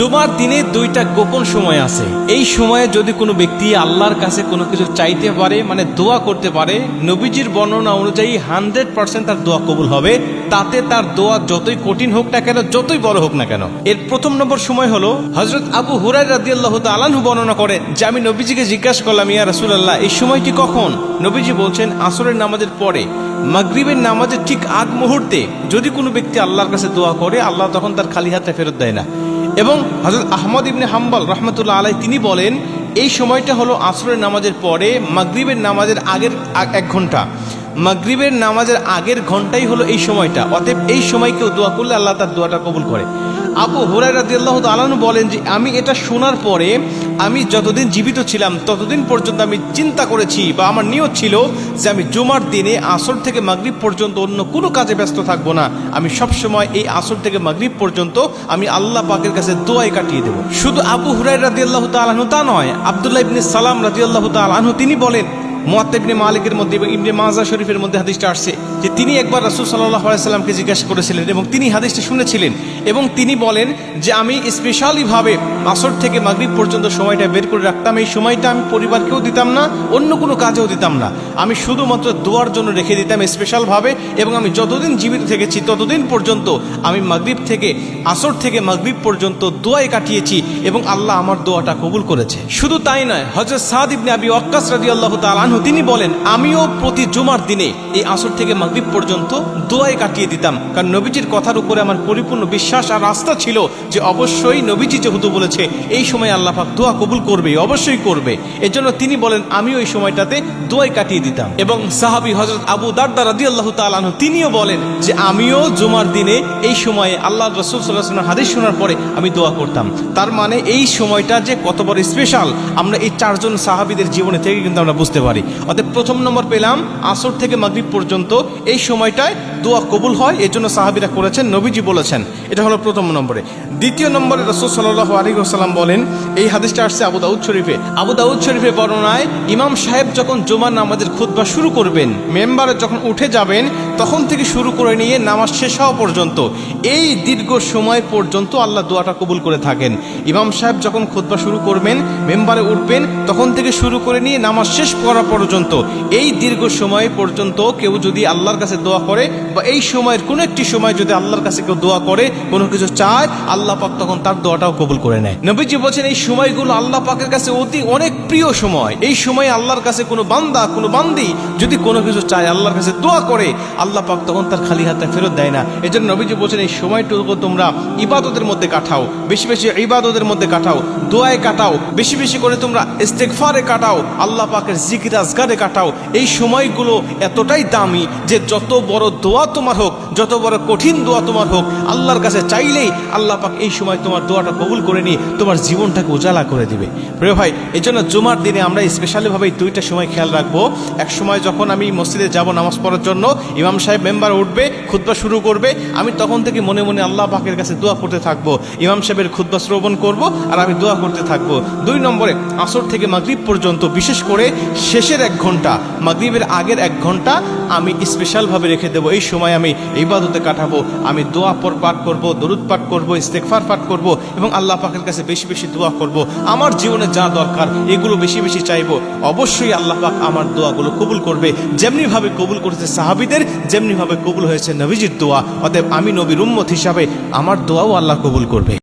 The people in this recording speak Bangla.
জুমার দিনে দুইটা গোপন সময় আছে। এই সময়ে যদি কোনো ব্যক্তি আল্লাহর কাছে কোনো কিছু চাইতে পারে মানে দোয়া করতে পারে, নবীজির বর্ণনা অনুযায়ী হান্ড্রেড পার্সেন্ট তার দোয়া কবুল হবে। তাতে তার দোয়া যতই কঠিন হোক না কেন, যতই বড় হোক না কেন। এর প্রথম নম্বর সময় হলো হজরত আবু হুরাই রাদি আল্লাহ তালানহু বর্ণনা করে, যে আমি নবীজিকে জিজ্ঞাসা করলাম, ইয়া রাসুলাল্লাহ, এই সময়টি কখন? নবীজি বলছেন, আসরের নামাজের পরে। মাগরিবের নামাজের ঠিক আগ মুহূর্তে যদি কোনো ব্যক্তি আল্লাহর কাছে দোয়া করে, আল্লাহ তখন তার খালি হাতে ফেরত দেয় না। এবং হজরত আহমদ ইবনে হাম্বাল রহমতুল্লাহ আলাই তিনি বলেন, এই সময়টা হলো আসরের নামাজের পরে, মাগরীবের নামাজের আগের এক ঘণ্টা। মাগরীবের নামাজের আগের ঘন্টাই হলো এই সময়টা। অতএব এই সময় কেউ দোয়া করলে আল্লাহ তার দোয়াটা কবুল করে। আবু হুরাই রাদি আল্লাহ তালানু বলেন যে, আমি এটা শোনার পরে আমি যতদিন জীবিত ছিলাম, ততদিন পর্যন্ত আমি চিন্তা করেছি বা আমার নিয়ত ছিল যে আমি জুমার দিনে আসর থেকে মাগরিব পর্যন্ত অন্য কোনো কাজে ব্যস্ত থাকব না। আমি সব সময় এই আসর থেকে মাগরিব পর্যন্ত আমি আল্লাহ পাকের কাছে দোয়াই কাটিয়ে দেবো। শুধু আবু হুরাই রাদি আল্লাহ তালাহু তা নয়, আবদুল্লাহ ইবনে সালাম রাদি আল্লাহ তালাহু তিনি বলেন মোয়াত্তেবনে মালিকের মধ্যে এবং ইবনে মাজা শরীফের মধ্যে হাদিসটা আসছে যে তিনি একবার রাসুল সাল্লাহ আলাইসাল্লামকে জিজ্ঞাসা করেছিলেন এবং তিনি হাদিসটা শুনেছিলেন এবং তিনি বলেন যে আমি স্পেশালিভাবে আসর থেকে মাগরিব পর্যন্ত সময়টা বের করে রাখতাম। এই সময়টা আমি পরিবারকেও দিতাম না, অন্য কোনো কাজেও দিতাম না। আমি শুধুমাত্র দোয়ার জন্য রেখে দিতাম স্পেশালভাবে এবং আমি যতদিন জীবিত থেকেছি ততদিন পর্যন্ত আমি মাগরিব থেকে, আসর থেকে মাগরিব পর্যন্ত দোয়ায় কাটিয়েছি এবং আল্লাহ আমার দোয়াটা কবুল করেছে। শুধু তাই নয় হজরত সাদ ইবনে আবি ওয়াক্কাস রাদিয়াল্লাহু তাআলা আনহু তিনি বলেন, আমিও প্রতি জুমার দিনে এই আসর থেকে মাগরিব পর্যন্ত দোয়ায় কাটিয়ে দিতাম। কারণ নবীজির কথার উপরে আমার পরিপূর্ণ বিশ্বাস আর আস্থা ছিল যে অবশ্যই নবীজি যেহেতু বলেছে, এই সময় আল্লাহ পাক দোয়া কবুল করবে, অবশ্যই করবে। এজন্য তিনি বলেন, আমিও এই সময়টাতে দোয়ায় কাটিয়ে দিতাম। এবং সাহাবী হজরত আবু দারদা রাদিয়াল্লাহু তাআলা আনহু তিনিও বলেন যে, আমিও জুমার দিনে এই সময়ে আল্লাহ রসুল সাল্লাহ হাদিস শোনার পরে আমি দোয়া করতাম। তার মানে এই সময়টা যে কত বড় স্পেশাল আমরা এই চারজন সাহাবীদের জীবনে থেকে কিন্তু আমরা বুঝতে পারি। অতএব প্রথম নম্বর পেলাম আসর থেকে মাগরিব পর্যন্ত। এই সময়টায় দোয়া কবুল হয় এর জন্য সাহাবীরা করেছেন, নবীজি বলেছেন। এটা হলো প্রথম নম্বরে। দ্বিতীয় নম্বরে রসুল সাল্লাহ আলী বলেন, এই হাদিসটা আসছে আবু দাউদ শরীফে। আবু দাউদ শরীফে বর্ণনায় ইমাম সাহেব যখন জুমার নামাজের খুতবা শুরু করবেন, মেম্বারে যখন উঠে যাবেন, তখন থেকে শুরু করে নিয়ে নামাজ শেষ হওয়া পর্যন্ত, এই দীর্ঘ সময় পর্যন্ত আল্লাহ দোয়াটা কবুল করে থাকেন। ইমাম সাহেব যখন খুতবা শুরু করবেন, মেম্বারে উঠবেন, তখন থেকে শুরু করে নিয়ে নামাজ শেষ করা পর্যন্ত, এই দীর্ঘ সময় পর্যন্ত কেউ যদি আল্লাহর কাছে দোয়া করে বা এই সময়ের কোনো একটি সময় যদি আল্লাহর কাছে কেউ দোয়া করে, কোনো কিছু চায়, আল্লাহ পাক তখন তার দোয়াটাও কবুল করে নেয়। নবীজি বলছেন, এই সময়গুলো আল্লাহ পাকের কাছে অতি অনেক প্রিয় সময়, এই সময় আল্লাহর কাছে কোনো বান্দা, কোনো বান্দি যদি কোনো কিছু চায়, আল্লাহর কাছে দোয়া করে, আল্লাহ পাক তখন তার খালি হাতে ফেরত দেয় না। এই জন্য নবীজি বলছেন, এই সময়টুকু তোমরা ইবাদতের মধ্যে কাটাও, বেশি বেশি ইবাদতের মধ্যে কাটাও, দোয়ায় কাটাও, বেশি বেশি করে তোমরা ইস্তেগফারে কাটাও, আল্লাহ পাকের জিকির আজগারে কাটাও। এই সময়গুলো এতটাই দামি যে যত বড় দোয়া তোমার হোক, যত বড় কঠিন দোয়া তোমার হোক, আল্লাহর কাছে চাইলেই আল্লাহ পাক এই সময় তোমার দোয়াটা কবুল করে নিয়ে তোমার জীবনটাকে উজালা করে দিবে। প্রিয় ভাই এই জন্য জুমার দিনে আমরা স্পেশালিভাবে এই দুইটা সময় খেয়াল রাখব। এক সময় যখন আমি মসজিদে যাব নামাজ পড়ার জন্য, ইমাম সাহেব মেম্বার উঠবে, খুতবা শুরু করবে, আমি তখন থেকে মনে মনে আল্লাহ পাকের কাছে দোয়া করতে থাকব। ইমাম সাহেবের খুতবা শ্রবণ করব আর আমি দোয়া করতে থাকব। দুই নম্বরে, আসর থেকে মাগরিব পর্যন্ত বিশেষ করে শেষের এক ঘণ্টা, মাগরিবের আগের এক ঘণ্টা আমি স্পেশালভাবে রেখে দেবো। এই সময় আমি ইবাদতে কাটাবো, আমি দোয়া পর পাঠ করব, দরুদ পাঠ করব ইস্তেকফার পাঠ করব এবং আল্লাহ পাকের কাছে বেশি বেশি দোয়া করব। আমার জীবনে যা দরকার, এগুলো বেশি বেশি চাইব, অবশ্যই আল্লাহ পাক আমার দোয়াগুলো কবুল করবে। যেমনিভাবে কবুল করেছে সাহাবিদের, যেমনিভাবে কবুল হয়েছে নবীজির দোয়া। অতএব আমি নবীর উম্মত হিসাবে আমার দোয়াও আল্লাহ কবুল করবে।